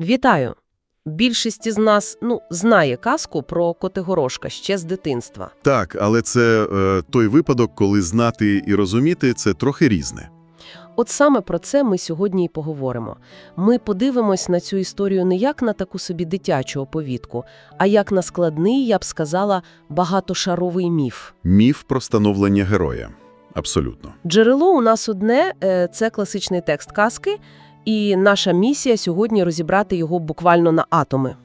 Вітаю! Більшість із нас, ну, знає казку про Котигорошка ще з дитинства. Так, але це е, той випадок, коли знати і розуміти – це трохи різне. От саме про це ми сьогодні і поговоримо. Ми подивимось на цю історію не як на таку собі дитячу оповідку, а як на складний, я б сказала, багатошаровий міф. Міф про становлення героя. Абсолютно. Джерело у нас одне е, – це класичний текст казки, і наша місія сьогодні розібрати його буквально на атоми.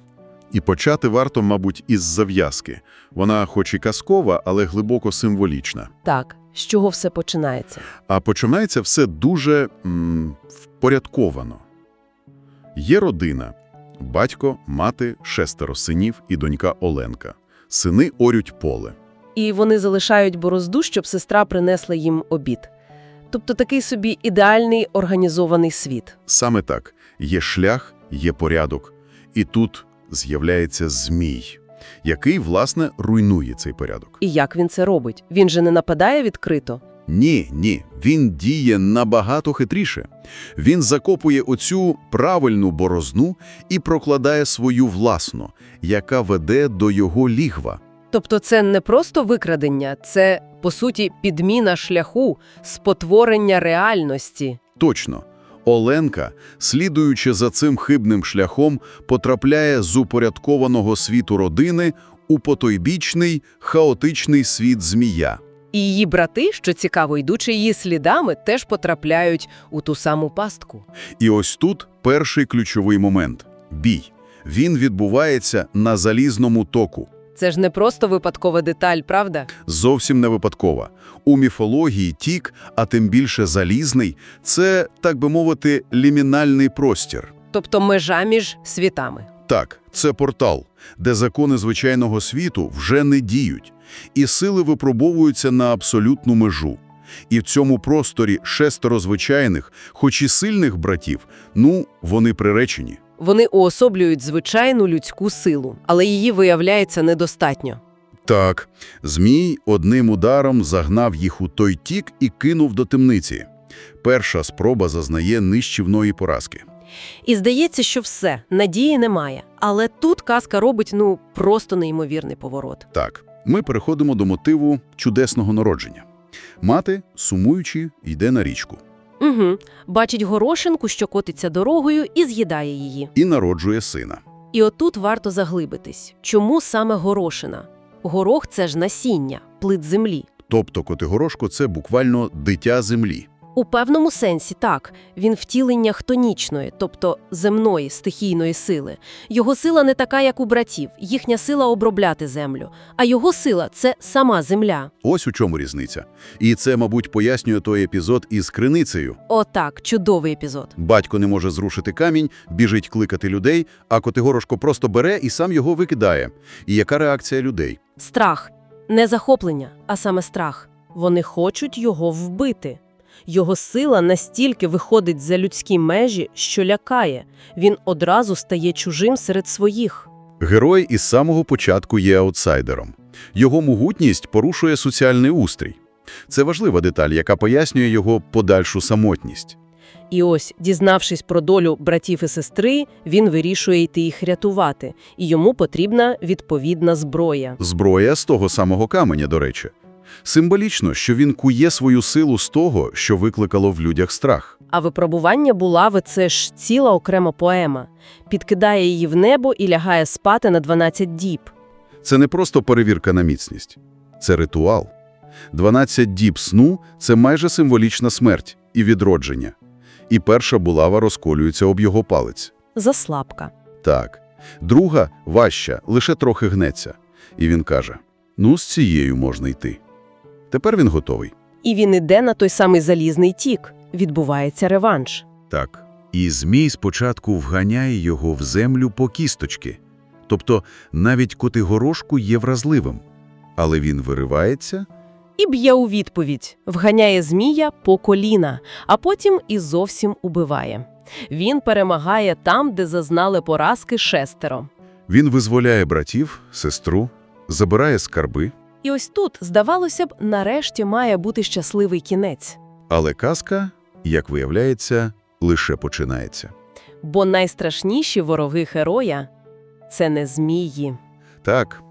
І почати варто, мабуть, із зав'язки. Вона хоч і казкова, але глибоко символічна. Так, з чого все починається? А починається все дуже м, впорядковано. Є родина – батько, мати, шестеро синів і донька Оленка. Сини орють поле. І вони залишають борозду, щоб сестра принесла їм обід. Тобто такий собі ідеальний організований світ. Саме так. Є шлях, є порядок. І тут з'являється змій, який, власне, руйнує цей порядок. І як він це робить? Він же не нападає відкрито. Ні, ні, він діє набагато хитріше. Він закопує оцю правильну борозну і прокладає свою власну, яка веде до його лігва. Тобто це не просто викрадення, це, по суті, підміна шляху, спотворення реальності. Точно. Оленка, слідуючи за цим хибним шляхом, потрапляє з упорядкованого світу родини у потойбічний, хаотичний світ змія. І її брати, що цікаво, йдучи її слідами, теж потрапляють у ту саму пастку. І ось тут перший ключовий момент – бій. Він відбувається на залізному току. Це ж не просто випадкова деталь, правда? Зовсім не випадкова. У міфології тік, а тим більше залізний – це, так би мовити, лімінальний простір. Тобто межа між світами. Так, це портал, де закони звичайного світу вже не діють, і сили випробовуються на абсолютну межу. І в цьому просторі шестеро звичайних, хоч і сильних братів, ну, вони приречені. Вони уособлюють звичайну людську силу, але її виявляється недостатньо. Так, Змій одним ударом загнав їх у той тік і кинув до темниці. Перша спроба зазнає нищівної поразки. І здається, що все, надії немає. Але тут казка робить, ну, просто неймовірний поворот. Так, ми переходимо до мотиву чудесного народження. Мати, сумуючи, йде на річку Угу. Бачить горошинку, що котиться дорогою, і з'їдає її. і народжує сина. І отут варто заглибитись. Чому саме горошина? Горох – це ж насіння, плит землі. Тобто Котигорошко – це буквально дитя землі. У певному сенсі так, він втілення хтонічної, тобто земної стихійної сили. Його сила не така, як у братів, їхня сила обробляти землю, а його сила це сама земля. Ось у чому різниця. І це, мабуть, пояснює той епізод із криницею. Отак, чудовий епізод. Батько не може зрушити камінь, біжить кликати людей, а Котигорошко просто бере і сам його викидає. І яка реакція людей? Страх. Не захоплення, а саме страх. Вони хочуть його вбити. Його сила настільки виходить за людські межі, що лякає. Він одразу стає чужим серед своїх. Герой із самого початку є аутсайдером. Його могутність порушує соціальний устрій. Це важлива деталь, яка пояснює його подальшу самотність. І ось, дізнавшись про долю братів і сестри, він вирішує йти їх рятувати, і йому потрібна відповідна зброя. Зброя з того самого каменя, до речі. Символічно, що він кує свою силу з того, що викликало в людях страх. А випробування булави – це ж ціла окрема поема. Підкидає її в небо і лягає спати на 12 діб. Це не просто перевірка на міцність. Це ритуал. 12 діб сну – це майже символічна смерть і відродження. І перша булава розколюється об його палець. Заслабка. Так. Друга – важча, лише трохи гнеться. І він каже, ну, з цією можна йти. Тепер він готовий. І він іде на той самий залізний тік. Відбувається реванш. Так. І Змій спочатку вганяє його в землю по кісточки. Тобто навіть Котигорошку є вразливим. Але він виривається І б'є у відповідь. Вганяє змія по коліна, а потім і зовсім убиває. Він перемагає там, де зазнали поразки шестеро. Він визволяє братів, сестру, забирає скарби, І ось тут, здавалося б, нарешті має бути щасливий кінець. але казка, як виявляється, лише починається. Бо найстрашніші вороги героя – це не змії. Так,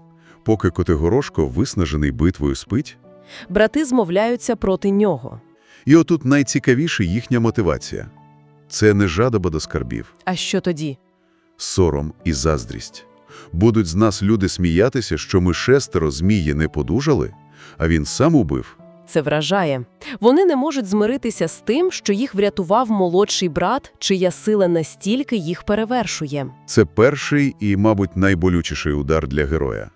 поки Котигорошко виснажений битвою спить, Брати змовляються проти нього. і отут найцікавіше їхня мотивація. Це не жадоба до скарбів, А що тоді? сором і заздрість. Будуть з нас люди сміятися, що ми шестеро змії не подужали, а він сам убив. Це вражає. Вони не можуть змиритися з тим, що їх врятував молодший брат, чия сила настільки їх перевершує. Це перший і, мабуть, найболючіший удар для героя.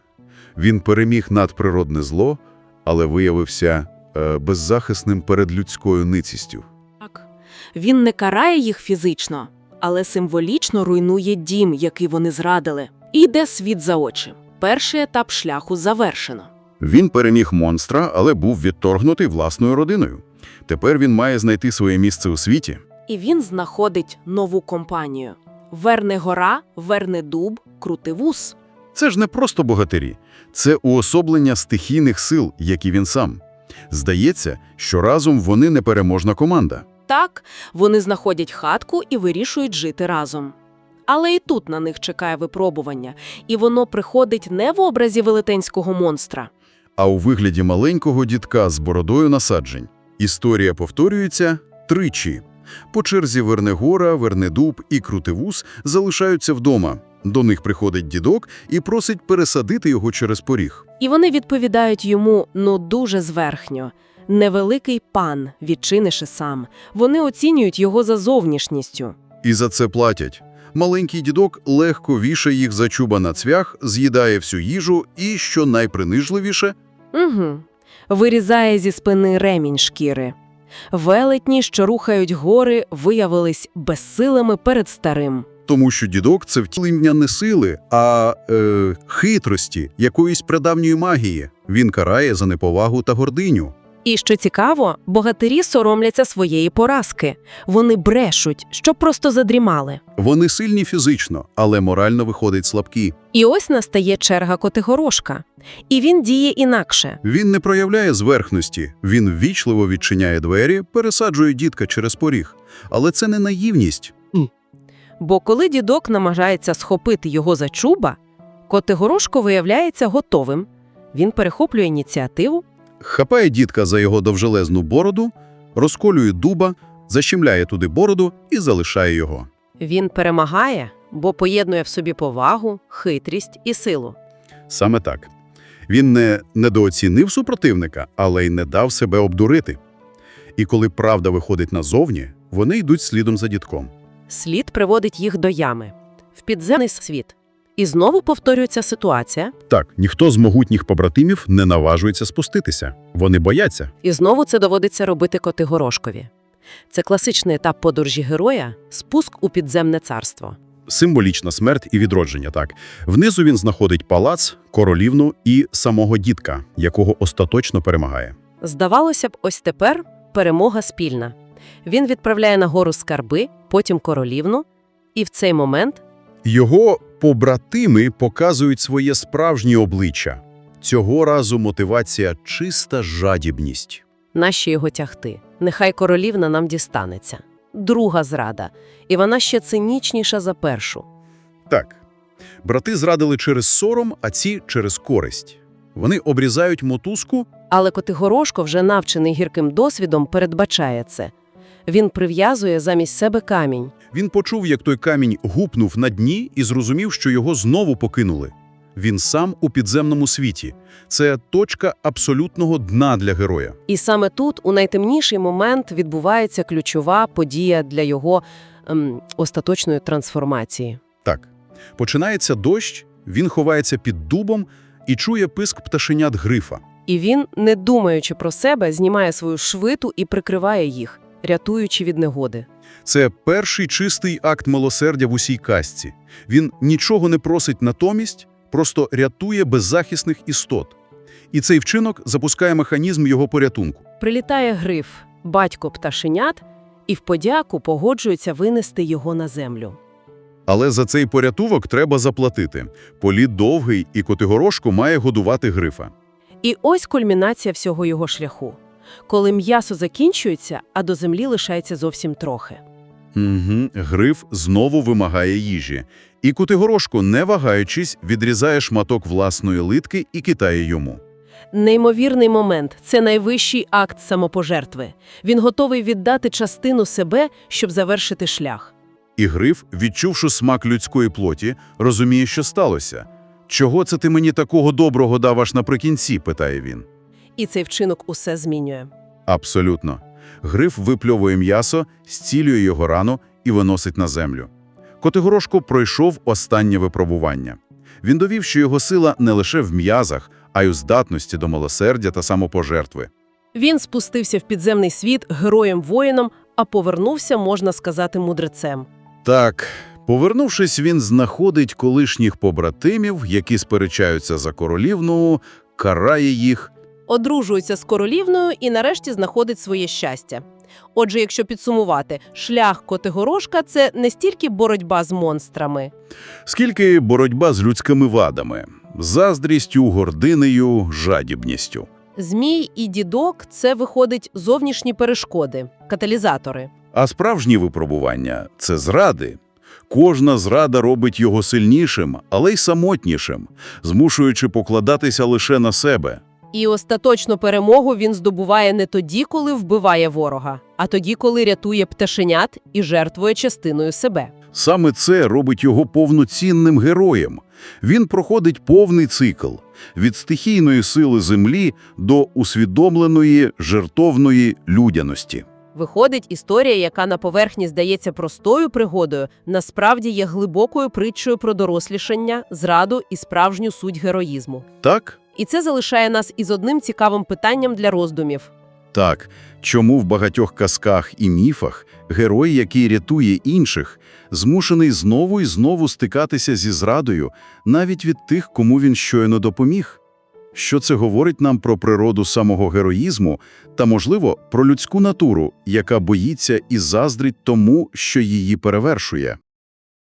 Він переміг надприродне зло, але виявився е, беззахисним перед людською ницістю. Так. Він не карає їх фізично, але символічно руйнує дім, який вони зрадили. І йде світ за очі. Перший етап шляху завершено. Він переміг монстра, але був відторгнутий власною родиною. Тепер він має знайти своє місце у світі. І він знаходить нову компанію. Верне гора, верне дуб, крути вус. Це ж не просто богатирі, це уособлення стихійних сил, як і він сам. Здається, що разом вони непереможна команда. Так, вони знаходять хатку і вирішують жити разом. Але і тут на них чекає випробування, і воно приходить не в образі велетенського монстра. А у вигляді маленького дідка з бородою насаджень. Історія повторюється тричі. По черзі Вернегора, Вернедуб і Крутивус залишаються вдома. До них приходить дідок і просить пересадити його через поріг. І вони відповідають йому, ну, дуже зверхньо. Невеликий пан, відчиниши сам. Вони оцінюють його за зовнішністю. І за це платять. Маленький дідок легко вішає їх за чуба на цвях, з'їдає всю їжу і, що найпринижливіше, Угу. Вирізає зі спини ремінь шкіри. Велетні, що рухають гори, виявились безсилими перед старим. тому що дідок – це втілення не сили, а е, хитрості, якоїсь прадавньої магії. Він карає за неповагу та гординю. І що цікаво, богатирі соромляться своєї поразки. Вони брешуть, щоб просто задрімали. Вони сильні фізично, але морально виходять слабкі. І ось настає черга Котигорошка. І він діє інакше. Він не проявляє зверхності, він ввічливо відчиняє двері, пересаджує дітка через поріг. Але це не наївність. Бо коли дідок намагається схопити його за чуба, Котигорошко виявляється готовим. Він перехоплює ініціативу, Хапає дітка за його довжелезну бороду, розколює дуба, защемляє туди бороду і залишає його. він перемагає, бо поєднує в собі повагу, хитрість і силу. Саме так. Він не недооцінив супротивника, але й не дав себе обдурити. І коли правда виходить назовні, вони йдуть слідом за дідком. Слід приводить їх до ями, в підземний світ. І знову повторюється ситуація, Так, ніхто з могутніх побратимів не наважується спуститися. Вони бояться. і знову це доводиться робити Котигорошкові. Це класичний етап подорожі героя – спуск у підземне царство. Символічна смерть і відродження, так. Внизу він знаходить палац, королівну і самого дідка, якого остаточно перемагає. Здавалося б, ось тепер перемога спільна. Він відправляє на гору скарби, потім королівну, і в цей момент Його побратими показують своє справжнє обличчя. Цього разу мотивація – чиста жадібність. наші його тягти. Нехай королівна нам дістанеться. Друга зрада. І вона ще цинічніша за першу. Так, брати зрадили через сором, а ці – через користь. Вони обрізають мотузку, Але Котигорошко, вже навчений гірким досвідом, передбачає це. Він прив'язує замість себе камінь. він почув, як той камінь гупнув на дні і зрозумів, що його знову покинули. Він сам у підземному світі. Це точка абсолютного дна для героя. І саме тут, у найтемніший момент, відбувається ключова подія для його ем, остаточної трансформації. Так, починається дощ, він ховається під дубом і чує писк пташенят грифа. І він, не думаючи про себе, знімає свою швиту і прикриває їх, рятуючи від негоди. Це перший чистий акт милосердя в усій казці. Він нічого не просить натомість, просто рятує беззахисних істот. І цей вчинок запускає механізм його порятунку. Прилітає гриф, батько пташенят, і в подяку погоджується винести його на землю. Але за цей порятунок треба заплатити. Політ довгий, і Котигорошко має годувати грифа. І ось кульмінація всього його шляху. Коли м'ясо закінчується, а до землі лишається зовсім трохи. Угу. Гриф знову вимагає їжі. І Кутигорошко, не вагаючись, відрізає шматок власної литки і китає йому. Неймовірний момент – це найвищий акт самопожертви. Він готовий віддати частину себе, щоб завершити шлях. І Гриф, відчувши смак людської плоті, розуміє, що сталося. «Чого це ти мені такого доброго дав аж наприкінці?» – питає він. І цей вчинок усе змінює. Абсолютно. Гриф випльовує м'ясо, зцілює його рану і виносить на землю. Котигорошко пройшов останнє випробування. Він довів, що його сила не лише в м'язах, а й у здатності до милосердя та самопожертви. Він спустився в підземний світ героєм-воїном, а повернувся, можна сказати, мудрецем. Так, повернувшись, він знаходить колишніх побратимів, які сперечаються за королівну, карає їх. Одружується з королівною і нарешті знаходить своє щастя. Отже, якщо підсумувати, шлях Котигорошка – це не стільки боротьба з монстрами. Скільки боротьба з людськими вадами, заздрістю, гординею, жадібністю. Змій і дідок – це, виходить, зовнішні перешкоди, каталізатори. А справжні випробування – це зради. Кожна зрада робить його сильнішим, але й самотнішим, змушуючи покладатися лише на себе. І остаточну перемогу він здобуває не тоді, коли вбиває ворога, а тоді, коли рятує пташенят і жертвує частиною себе. Саме це робить його повноцінним героєм. Він проходить повний цикл – від стихійної сили землі до усвідомленої, жертовної людяності. Виходить, історія, яка на поверхні здається простою пригодою, насправді є глибокою притчою про дорослішання, зраду і справжню суть героїзму. Так? І це залишає нас із одним цікавим питанням для роздумів. Так, чому в багатьох казках і міфах герой, який рятує інших, змушений знову і знову стикатися зі зрадою, навіть від тих, кому він щойно допоміг? Що це говорить нам про природу самого героїзму та, можливо, про людську натуру, яка боїться і заздрить тому, що її перевершує?